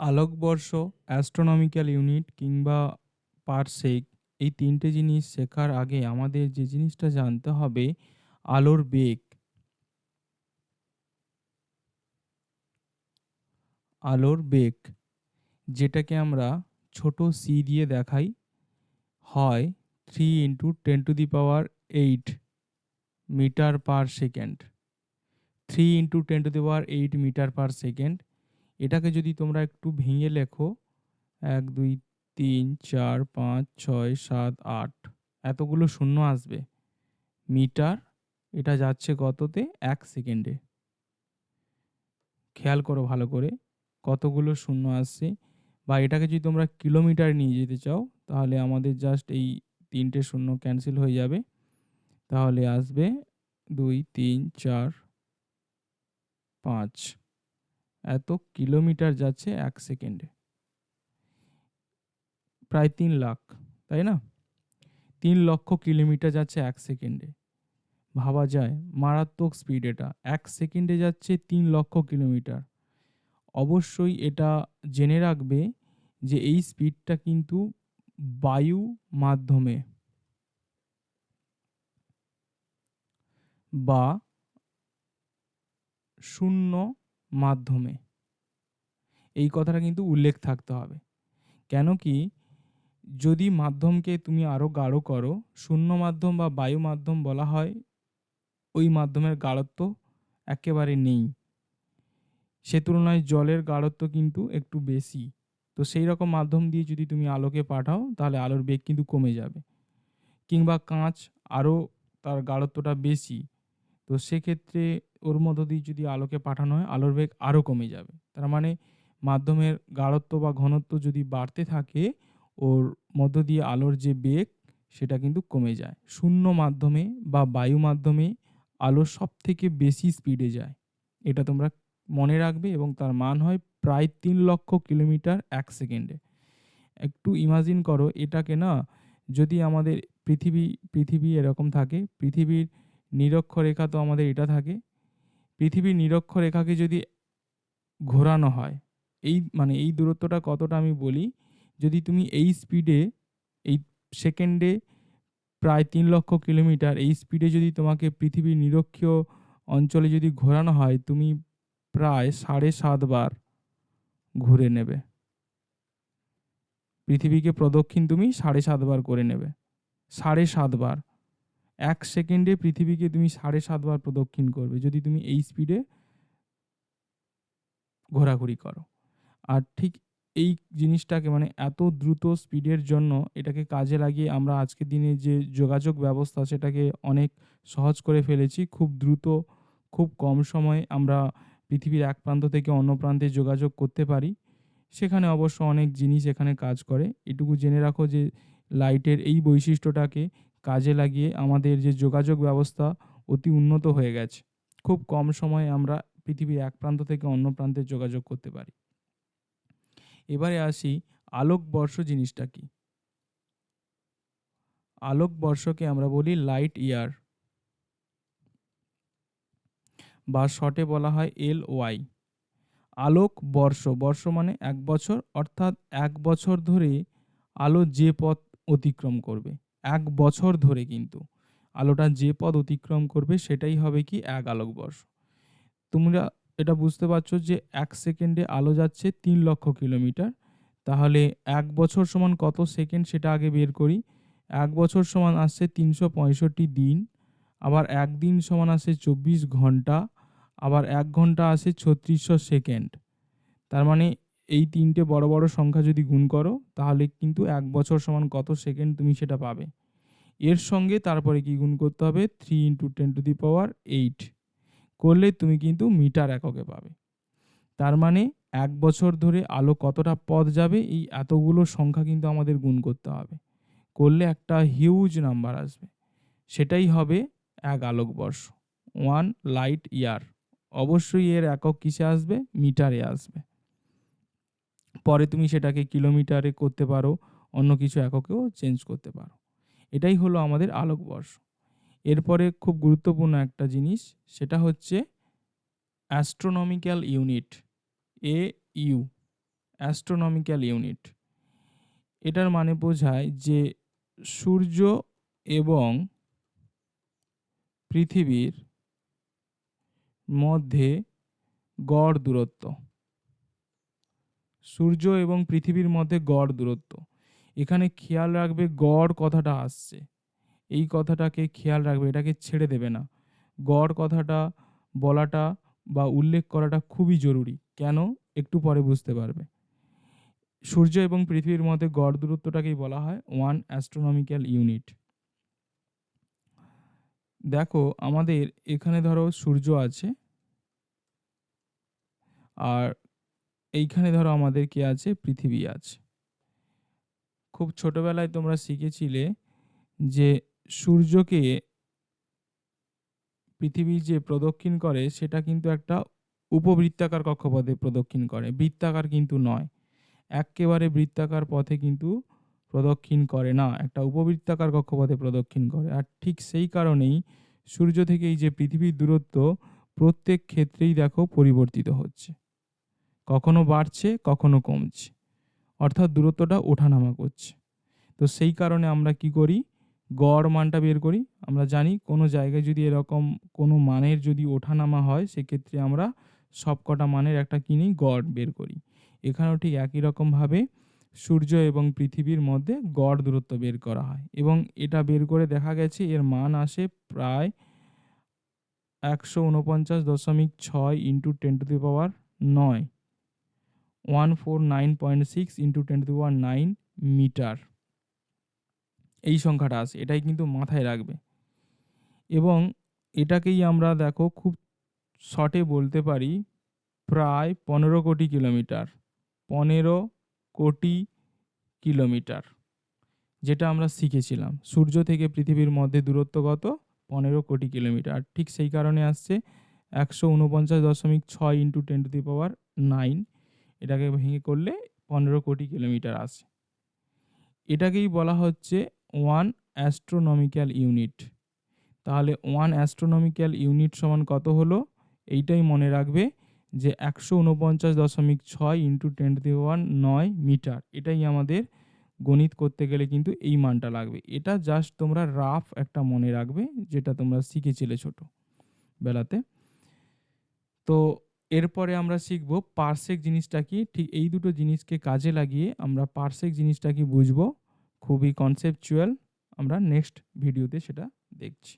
আলোকবর্ষ, astronomical unit কিংবা parsec এই তিনটে জিনিস শেখার আগে আমাদের যে জিনিসটা জানতে হবে আলোর বেগ। আলোর বেগ যেটাকে আমরা ছোট সি দিয়ে দেখাই হয় three into ten to the power eight metre per second. Three into ten to the power eight metre per second. এটাকে যদি তোমরা একটু ভেঙে লেখো ১, ২, ৩, ৪, ৫, ৬, ৭, ৮ এতগুলো শূন্য আসবে। মিটার এটা যাচ্ছে কততে? এক সেকেন্ডে। খেয়াল করো ভালো করে কতগুলো শূন্য আসছে বা এটাকে যদি তোমরা কিলোমিটারে নিয়ে যেতে চাও তাহলে আমাদের জাস্ট এই তিনটে শূন্য ক্যান্সেল হয়ে যাবে। তাহলে আসবে ২, ৩, ৪, ৫ এত কিলোমিটার যাচ্ছে এক সেকেন্ডে। প্রায় তিন লাখ, তাই না? তিন লক্ষ কিলোমিটার যাচ্ছে এক সেকেন্ডে। ভাবা যায় মারাত্মক স্পিড এটা। এক সেকেন্ডে যাচ্ছে তিন লক্ষ কিলোমিটার। অবশ্যই এটা জেনে রাখবে যে এই স্পিডটা কিন্তু বায়ু মাধ্যমে বা শূন্য মাধ্যমে। এই কথাটা কিন্তু উল্লেখ থাকতে হবে। কেন কি যদি মাধ্যমকে তুমি আরও গাঢ় করো, শূন্য মাধ্যম বা বায়ু মাধ্যম বলা হয় ওই মাধ্যমের গাঢ়ত্ব একেবারে নেই। সে তুলনায় জলের গাঢ়ত্ব কিন্তু একটু বেশি। তো সেই রকম মাধ্যম দিয়ে যদি তুমি আলোকে পাঠাও তাহলে আলোর বেগ কিন্তু কমে যাবে। কিংবা কাঁচ আরও তার গাঢ়ত্বটা বেশি। তো সেক্ষেত্রে ওর মধ্য দিয়ে যদি আলোকে পাঠানো হয় আলোর বেগ আরও কমে যাবে। তার মানে মাধ্যমের গাঢ়ত্ব বা ঘনত্ব যদি বাড়তে থাকে ওর মধ্য দিয়ে আলোর যে বেগ সেটা কিন্তু কমে যায়। শূন্য মাধ্যমে বা বায়ু মাধ্যমে আলো সব থেকে বেশি স্পিডে যায়। এটা তোমরা মনে রাখবে এবং তার মান হয় প্রায় তিন লক্ষ কিলোমিটার এক সেকেন্ডে। একটু ইমাজিন করো এটাকে না যদি আমাদের পৃথিবী পৃথিবী এরকম থাকে, পৃথিবীর নিরক্ষরেখা তো আমাদের এটা থাকে। পৃথিবীর নিরক্ষরেখাকে যদি ঘোরানো হয়, এই মানে এই দূরত্বটা কতটা আমি বলি, যদি তুমি এই স্পিডে এই সেকেন্ডে প্রায় তিন লক্ষ কিলোমিটার এই স্পিডে যদি তোমাকে পৃথিবীর নিরক্ষীয় অঞ্চলে যদি ঘোরানো হয় তুমি প্রায় ৭.৫ বার ঘুরে নেবে। পৃথিবীকে প্রদক্ষিণ তুমি ৭.৫ বার করে নেবে। ৭.৫ বার। এক সেকেন্ডে পৃথিবীকে তুমি ৭.৫ বার প্রদক্ষিণ করবে যদি তুমি এই স্পিডে ঘোরাঘুরি করো। আর ঠিক এই জিনিসটাকে মানে এত দ্রুত স্পিডের জন্য এটাকে কাজে লাগিয়ে আমরা আজকের দিনে যে যোগাযোগ ব্যবস্থা সেটাকে অনেক সহজ করে ফেলেছি। খুব দ্রুত, খুব কম সময়ে আমরা পৃথিবীর এক প্রান্ত থেকে অন্য প্রান্তে যোগাযোগ করতে পারি। সেখানে অবশ্য অনেক জিনিস এখানে কাজ করে। এটুকু জেনে রাখো যে লাইটের এই বৈশিষ্ট্যটাকে কাজে লাগিয়ে আমাদের যে যোগাযোগ ব্যবস্থা অতি উন্নত হয়ে গেছে। খুব কম সময়ে আমরা পৃথিবীর এক প্রান্ত থেকে অন্য প্রান্তে যোগাযোগ করতে পারি। এবারে আসি আলোকবর্ষ জিনিসটা কি? আলোকবর্ষকে আমরা বলি লাইট ইয়ার। বা শর্টে বলা হয় এল.ওয়াই। আলোকবর্ষ, বর্ষ বর্ষ মানে এক বছর অর্থাৎ এক বছর ধরে আলো যে পথ অতিক্রম করবে। এক বছর ধরে কিন্তু। আলোটা যে পথ অতিক্রম করবে সেটাই হবে কি ১ আলোকবর্ষ। তোমরা এটা বুঝতে পারছ যে এক সেকেন্ডে আলো যাচ্ছে তিন লক্ষ কিলোমিটার। তাহলে এক বছর সমান কত সেকেন্ড সেটা আগে বের করি। এক বছর সমান আসছে ৩৬৫ দিন। আবার ১ দিন সমান আসে ২৪ ঘণ্টা। আবার এক ঘণ্টা আসে ৩৬০০ সেকেন্ড। তার মানে এই ৩ টে বড়, বড় সংখ্যা যদি গুণ করো তাহলে কিন্তু এক বছর সমান কত সেকেন্ড তুমি সেটা পাবে। এর সঙ্গে তারপরে কি গুণ করতে হবে three into 10 to the power 8 করলে তুমি কিন্তু মিটার এককে পাবে। তার মানে ১ বছর ধরে আলো কতটা পথ যাবে এই এতগুলো সংখ্যা কিন্তু আমাদের গুণ করতে হবে। করলে একটা হিউজ নাম্বার আসবে। সেটাই হবে ১ আলোকবর্ষ। 1 লাইট ইয়ার। অবশ্যই এর একক কিসে আসবে? মিটারে আসবে। পরে তুমি সেটাকে কিলোমিটারে করতে পারো, অন্য কিছু এককেও চেঞ্জ করতে পারো। এটাই হলো আমাদের আলোকবর্ষ। এরপরে খুব গুরুত্বপূর্ণ একটা জিনিস, সেটা হচ্ছে astronomical unit A U astronomical unit এটার মানে বোঝায় যে সূর্য এবং পৃথিবীর মধ্যে গড় দূরত্ব। সূর্য এবং পৃথিবীর মধ্যে গড় দূরত্ব। এখানে খেয়াল রাখবে গড় কথাটা আসছে। এই কথাটাকে খেয়াল রাখবে, এটাকে ছেড়ে দেবে না। গড় কথাটা বলাটা বা উল্লেখ করাটা খুবই জরুরি, কেন? একটু পরে বুঝতে পারবে। সূর্য এবং পৃথিবীর মধ্যে গড় দূরত্বটাকেই বলা হয় ওয়ান অ্যাস্ট্রোনমিক্যাল ইউনিট দেখো, আমাদের এখানে ধরো সূর্য আছে, আর এইখানে ধরো আমাদের কি আছে? পৃথিবী আছে। খুব ছোটবেলায় তোমরা শিখেছিলে যে সূর্যকে পৃথিবী যে প্রদক্ষিণ করে, সেটা কিন্তু একটা উপবৃত্তাকার কক্ষপথে প্রদক্ষিণ করে। বৃত্তাকার কিন্তু নয়। এক্কেবারে বৃত্তাকার পথে কিন্তু প্রদক্ষিণ করে না। একটা উপবৃত্তাকার কক্ষপথে প্রদক্ষিণ করে। আর ঠিক সেই কারণেই সূর্য থেকে এই যে পৃথিবীর দূরত্ব, প্রত্যেক ক্ষেত্রেই দেখো পরিবর্তিত হচ্ছে। কখনো বাড়ছে, কখনো কমছে। অর্থাৎ দূরত্বটা ওঠানামা করছে। তো সেই কারণে আমরা কি করি? গড় মানটা বের করি। আমরা জানি কোনো জায়গায় যদি এরকম কোনো মানের যদি ওঠানামা হয়, সেক্ষেত্রে আমরা সবকটা মানের একটা কিনি, গড় বের করি। এখানেও ঠিক একই রকমভাবে সূর্য এবং পৃথিবীর মধ্যে গড় দূরত্ব বের করা হয় এবং এটা বের করে দেখা গেছে এর মান আসে প্রায় একশো উনপঞ্চাশ দশমিক ছয় into ten to the power নয়। One four nine point six into ten to the power nine metre. এই সংখ্যাটা আসে এটাই কিন্তু মাথায় রাখবে। এবং এটাকেই আমরা দেখো খুব শর্টে বলতে পারি প্রায় পনেরো কোটি কিলোমিটার, পনেরো কোটি কিলোমিটার, যেটা আমরা শিখেছিলাম। সূর্য থেকে পৃথিবীর মধ্যে দূরত্ব কত? পনেরো কোটি কিলোমিটার। ঠিক সেই কারণে আসছে একশো উনপঞ্চাশ দশমিক ছয় into ten to the power nine. এটাকে ভেঙে করলে পনেরো কোটি কিলোমিটার আসে। এটাকেই বলা হচ্ছে ওয়ান অ্যাস্ট্রোনমিক্যাল ইউনিট তাহলে ওয়ান অ্যাস্ট্রোনমিক্যাল ইউনিট সমান কত হলো? এইটাই মনে রাখবে যে একশো উনপঞ্চাশ দশমিক ছয় ইন্টু টেন টু ওয়ান নয় মিটার এটাই আমাদের গণিত করতে গেলে কিন্তু এই মানটা লাগবে। এটা জাস্ট তোমরা রাফ একটা মনে রাখবে যেটা তোমরা শিখেছিলে ছোট বেলাতে। তো এরপরে আমরা শিখব পার্সেক জিনিসটা কি? ঠিক এই দুটো জিনিসকে কাজে লাগিয়ে আমরা পার্সেক জিনিসটা কি বুঝব? খুবই কনসেপচুয়াল আমরা নেক্সট ভিডিওতে সেটা দেখছি।